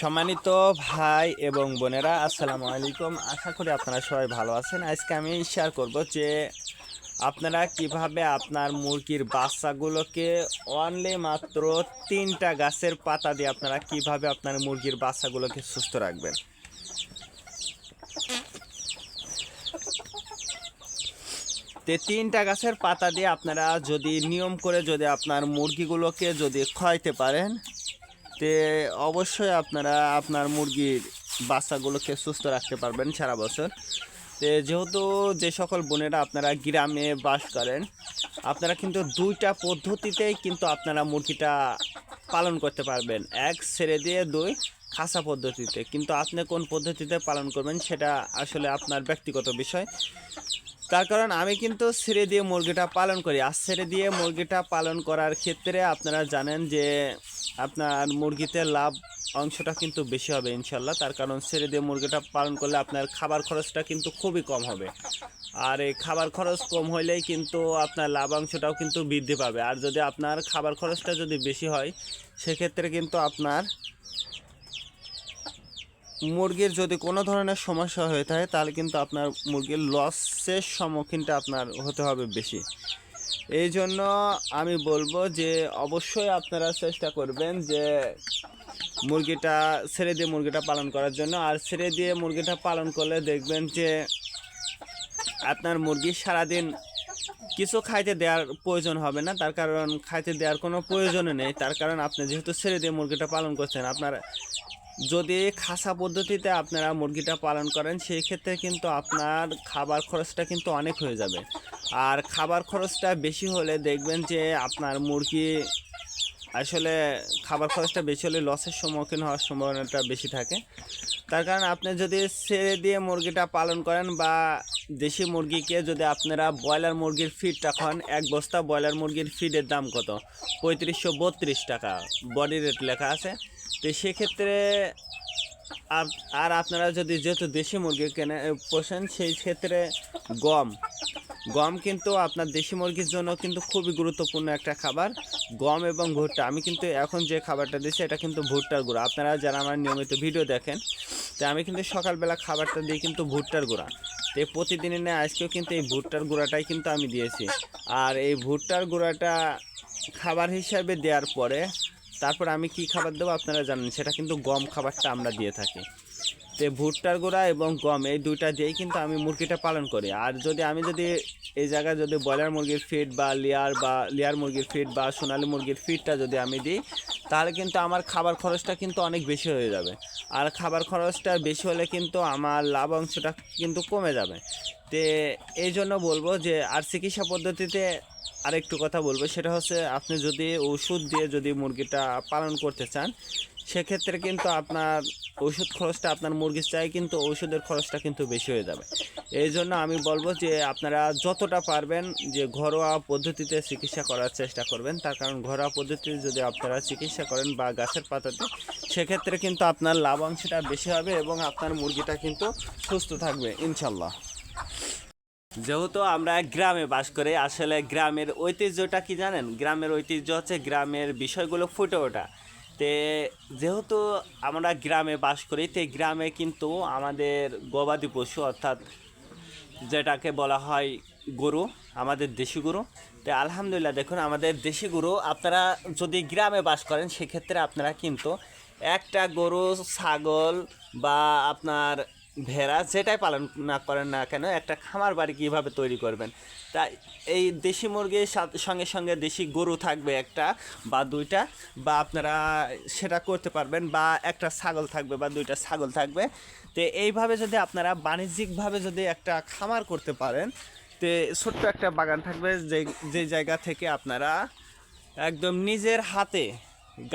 সম্মানিত ভাই এবং বোনেরা, আসসালামু আলাইকুম। আশা করি আপনারা সবাই ভালো আছেন। আজকে আমি শেয়ার করব যে আপনারা কীভাবে আপনার মুরগির বাচ্চাগুলোকে অনলি মাত্র তিনটা গাছের পাতা দিয়ে আপনারা কীভাবে আপনার মুরগির বাচ্চাগুলোকে সুস্থ রাখবেন। তে তিনটা গাছের পাতা দিয়ে আপনারা যদি নিয়ম করে যদি আপনার মুরগিগুলোকে যদি খাওয়াইতে পারেন তে অবশ্যই আপনারা আপনার মুরগির বাচ্চাগুলোকে সুস্থ রাখতে পারবেন সারা বছর। তে যেহেতু যে সকল বোনেরা আপনারা গ্রামে বাস করেন, আপনারা কিন্তু দুইটা পদ্ধতিতেই কিন্তু আপনারা মুরগিটা পালন করতে পারবেন। এক, ছেড়ে দিয়ে দুই, খাসা পদ্ধতিতে। কিন্তু আপনি কোন পদ্ধতিতে পালন করবেন সেটা আসলে আপনার ব্যক্তিগত বিষয়। তার কারণ আমি কিন্তু ছেড়ে দিয়ে মুরগিটা পালন করি। আর ছেড়ে দিয়ে মুরগিটা পালন করার ক্ষেত্রে আপনারা জানেন যে আপনার মুরগিতে লাভ অংশটা কিন্তু বেশি হবে ইনশাল্লাহ তার কারণ ছেড়ে দিয়ে মুরগিটা পালন করলে আপনার খাবার খরচটা কিন্তু খুবই কম হবে। আর এই খাবার খরচ কম হইলেই কিন্তু আপনার লাভ অংশটাও কিন্তু বৃদ্ধি পাবে। আর যদি আপনার খাবার খরচটা যদি বেশি হয়, সেক্ষেত্রে কিন্তু আপনার মুরগির যদি কোনো ধরনের সমস্যা হয়ে থাকে, তাহলে কিন্তু আপনার মুরগির লসের সম্মুখীনটা আপনার হতে হবে বেশি। এই জন্য আমি বলব যে অবশ্যই আপনারা চেষ্টা করবেন যে মুরগিটা ছেড়ে দিয়ে মুরগিটা পালন করার জন্য। আর ছেড়ে দিয়ে মুরগিটা পালন করলে দেখবেন যে আপনার মুরগি সারাদিন কিছু খাইতে দেওয়ার প্রয়োজন হবে না। তার কারণ খাইতে দেওয়ার কোনো প্রয়োজন নেই। তার কারণ আপনি যেহেতু ছেড়ে দিয়ে মুরগিটা পালন করছেন, আপনার যদি খাসা পদ্ধতিতে আপনারা মুরগিটা পালন করেন, সেই ক্ষেত্রে কিন্তু আপনার খাবার খরচটা কিন্তু অনেক হয়ে যাবে। আর খাবার খরচটা বেশি হলে দেখবেন যে আপনার মুরগি আসলে খাবার খরচটা বেশি হলে লসের সম্মুখীন হওয়ার সম্ভাবনাটা বেশি থাকে। তার কারণ আপনি যদি ছেড়ে দিয়ে মুরগিটা পালন করেন বা দেশি মুরগিকে যদি আপনারা ব্রয়লার মুরগির ফিডটা খান, এক বস্তা ব্রয়লার মুরগির ফিডের দাম কত? পঁয়ত্রিশশো বত্রিশ টাকা। বডি রেট লেখা আছে। তো সেক্ষেত্রে আর আপনারা যদি যেহেতু দেশি মুরগি কেনে পোষেন, সেই ক্ষেত্রে গম। গম কিন্তু আপনার দেশি মুরগির জন্য কিন্তু খুবই গুরুত্বপূর্ণ একটা খাবার, গম এবং ভুট্টা। আমি কিন্তু এখন যে খাবারটা দিচ্ছি এটা কিন্তু ভুট্টার গুঁড়া। আপনারা যারা আমার নিয়মিত ভিডিও দেখেন, তো আমি কিন্তু সকালবেলা খাবারটা দিই কিন্তু ভুট্টার গুঁড়া। তো প্রতিদিনের নেয় আজকেও কিন্তু এই ভুট্টার গুঁড়াটাই কিন্তু আমি দিয়েছি। আর এই ভুট্টার গুঁড়াটা খাবার হিসাবে দেওয়ার পরে তারপর আমি কি খাবার দেবো আপনারা জানেন, সেটা কিন্তু গম খাবারটা আমরা দিয়ে থাকি। তো ভুট্টার গুঁড়া এবং গম, এই দুইটা দিয়েই কিন্তু আমি মুরগিটা পালন করি। আর যদি আমি যদি এই জায়গায় যদি ব্রয়লার মুরগির ফিড বা লেয়ার বা লেয়ার মুরগির ফিড বা সোনালি মুরগির ফিডটা যদি আমি দিই, তাহলে কিন্তু আমার খাবার খরচটা কিন্তু অনেক বেশি হয়ে যাবে। আর খাবার খরচটা বেশি হলে কিন্তু আমার লাভ অংশটা কিন্তু কমে যাবে। তে এই জন্য বলব যে আর চিকিৎসা পদ্ধতিতে আরেকটু কথা বলব, সেটা হচ্ছে আপনি যদি ওষুধ দিয়ে যদি মুরগিটা পালন করতে চান, সেক্ষেত্রে কিন্তু আপনার ওষুধ খরচটা, আপনার মুরগির চাই কিন্তু ওষুধের খরচটা কিন্তু বেশি হয়ে যাবে। এই জন্য আমি বলব যে আপনারা যতটা পারবেন যে ঘরোয়া পদ্ধতিতে চিকিৎসা করার চেষ্টা করবেন। তার কারণ ঘরোয়া পদ্ধতিতে যদি আপনারা চিকিৎসা করেন বা গাছের পাতাতে, সেক্ষেত্রে কিন্তু আপনার লাভ অংশটা বেশি হবে এবং আপনার মুরগিটা কিন্তু সুস্থ থাকবে ইনশাল্লাহ যেহেতু আমরা গ্রামে বাস করি, আসলে গ্রামের ঐতিহ্যটা কি জানেন? গ্রামের ঐতিহ্য হচ্ছে গ্রামের বিষয়গুলো ফুটে ওঠা। তে যেহেতু আমরা গ্রামে বাস করি, তে গ্রামে কিন্তু আমাদের গবাদি পশু, অর্থাৎ যেটাকে বলা হয় গরু, আমাদের দেশি গরু। তো আলহামদুলিল্লাহ দেখুন, আমাদের দেশি গরু আপনারা যদি গ্রামে বাস করেন, সেক্ষেত্রে আপনারা কিন্তু একটা গরু, ছাগল বা আপনার ভেড়া যেটাই পালন না করেন না কেন, একটা খামার বাড়ি কীভাবে তৈরি করবেন? তা এই দেশি মুরগির সঙ্গে সঙ্গে দেশি গরু থাকবে একটা বা দুইটা, বা আপনারা সেটা করতে পারবেন, বা একটা ছাগল থাকবে বা দুইটা ছাগল থাকবে। তো এইভাবে যদি আপনারা বাণিজ্যিকভাবে যদি একটা খামার করতে পারেন, তো ছোট্ট একটা বাগান থাকবে যে যে জায়গা থেকে আপনারা একদম নিজের হাতে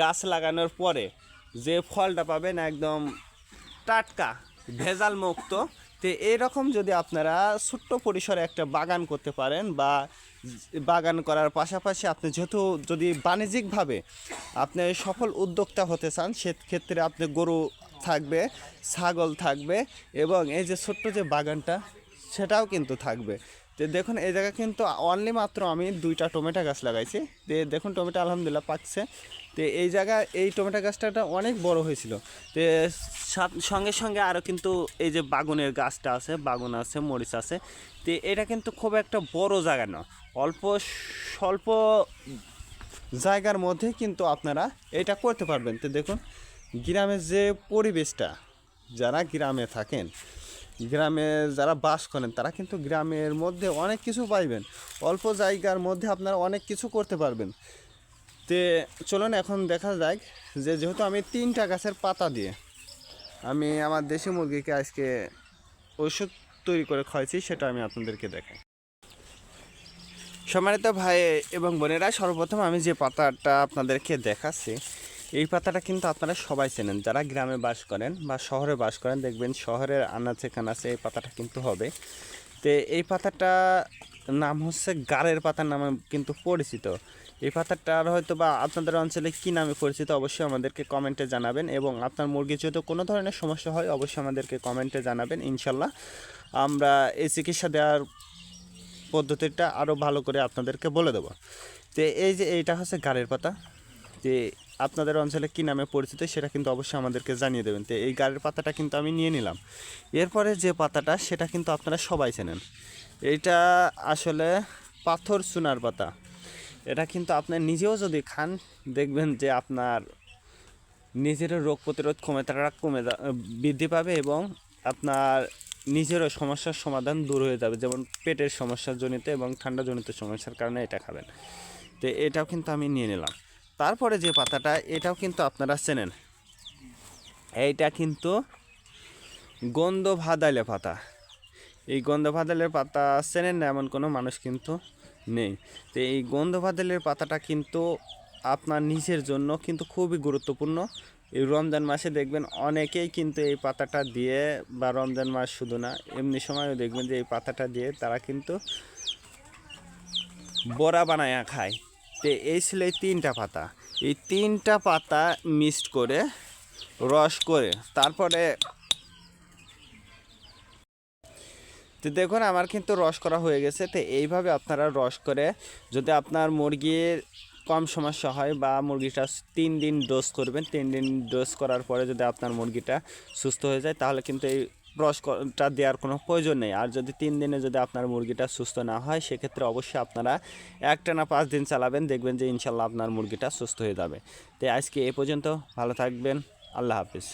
গাছ লাগানোর পরে যে ফলটা পাবেন একদম টাটকা ভেজাল মুক্ত তো এরকম যদি আপনারা ছোট্ট পরিসরে একটা বাগান করতে পারেন বা বাগান করার পাশাপাশি আপনি যেহেতু যদি বাণিজ্যিকভাবে আপনি সফল উদ্যোক্তা হতে চান, সেক্ষেত্রে আপনি গরু থাকবে, ছাগল থাকবে এবং এই যে ছোট্ট যে বাগানটা, সেটাও কিন্তু থাকবে। তো দেখুন, এই জায়গায় কিন্তু অনলি মাত্র আমি দুইটা টমেটো গাছ লাগাইছি। দেখুন, টমেটো আলহামদুলিল্লাহ পাকছে। তো এই জায়গায় এই টমেটো গাছটা অনেক বড় হয়েছিল। তো সঙ্গে সঙ্গে আরও কিন্তু এই যে বাগুনের গাছটা আছে, বাগুন আছে, মরিচ আছে, তো এটা কিন্তু খুব একটা বড় জায়গা না। অল্প স্বল্প জায়গার মধ্যে কিন্তু আপনারা এটা করতে পারবেন। তো দেখুন, গ্রামের যে পরিবেশটা, যারা গ্রামে থাকেন, গ্রামে যারা বাস করেন, তারা কিন্তু গ্রামের মধ্যে অনেক কিছু পাইবেন। অল্প জায়গার মধ্যে আপনারা অনেক কিছু করতে পারবেন। তে চলুন এখন দেখা যাক যে যেহেতু আমি তিনটা গাছের পাতা দিয়ে আমি আমার দেশি মুরগিকে আজকে ওষুধ তৈরি করে খাওয়াইছি, সেটা আমি আপনাদেরকে দেখাই। সম্মানিত ভাই এবং বোনেরা, সর্বপ্রথম আমি যে পাতাটা আপনাদেরকে দেখাচ্ছি, এই পাতাটা কিন্তু আপনারা সবাই চেনেন। যারা গ্রামে বাস করেন বা শহরে বাস করেন, দেখবেন শহরের আনাচে কানাচে এই পাতাটা কিন্তু হবে। তো এই পাতাটা নাম হচ্ছে গাড়ের পাতার নামে কিন্তু পরিচিত। এই পাতাটার হয়তো বা আপনাদের অঞ্চলে কী নামে পরিচিত অবশ্যই আমাদেরকে কমেন্টে জানাবেন এবং আপনার মুরগির যদি কোনো ধরনের সমস্যা হয় অবশ্যই আমাদেরকে কমেন্টে জানাবেন, ইনশাল্লাহ। আমরা এই চিকিৎসা দেওয়ার পদ্ধতিটা আরও ভালো করে আপনাদেরকে বলে দেবো। তো এই যে এইটা হচ্ছে গাড়ের পাতা। যে আপনাদের অঞ্চলে কী নামে পরিচিত সেটা কিন্তু অবশ্যই আমাদেরকে জানিয়ে দেবেন। তো এই গাড়ির পাতাটা কিন্তু আমি নিয়ে নিলাম। এরপরে যে পাতাটা সেটা কিন্তু আপনারা সবাই চেনেন। এইটা আসলে পাথর চুনার পাতা। এটা কিন্তু আপনি নিজেও যদি খান, দেখবেন যে আপনার নিজেরও রোগ প্রতিরোধ ক্ষমতাটা কমে বৃদ্ধি পাবে এবং আপনার নিজেরও সমস্যার সমাধান দূর হয়ে যাবে। যেমন পেটের সমস্যার জনিত এবং ঠান্ডাজনিত সমস্যার কারণে এটা খাবেন। তো এটাও কিন্তু আমি নিয়ে নিলাম। তারপরে যে পাতাটা, এটাও কিন্তু আপনারা চেনেন। এইটা কিন্তু গন্ধ ভাদাইলে পাতা। এই গন্ধ ভাদালের পাতা চেনেন না এমন কোনো মানুষ কিন্তু নেই। তো এই গন্ধ ভাদালের পাতাটা কিন্তু আপনার নিজের জন্য কিন্তু খুবই গুরুত্বপূর্ণ। এই রমজান মাসে দেখবেন অনেকেই কিন্তু এই পাতাটা দিয়ে বা রমজান মাস শুধু না, এমনি সময়ও দেখবেন যে এই পাতাটা দিয়ে তারা কিন্তু বড়া বানায়া খায়। তো এই ছিল এই তিনটা পাতা। এই তিনটা পাতা মিক্সড করে, রস করে, তারপরে তো দেখুন, আমার কিন্তু রস করা হয়ে গেছে। তো এইভাবে আপনারা রস করে যদি আপনার মুরগির কম সমস্যা হয় বা মুরগিটা তিন দিন ডোজ করবেন, তিন দিন ডোজ করার পরে যদি আপনার মুরগিটা সুস্থ হয়ে যায়, তাহলে কিন্তু এই রসটা দেওয়ার কোনো প্রয়োজন নেই। আর যদি তিন দিনে যদি আপনার মুরগিটা সুস্থ না হয়, সেক্ষেত্রে অবশ্যই আপনারা একটানা পাঁচ দিন চালাবেন, দেখবেন যে ইনশাল্লাহ আপনার মুরগিটা সুস্থ হয়ে যাবে। তো আজকে এ পর্যন্ত, ভালো থাকবেন, আল্লাহ হাফিজ।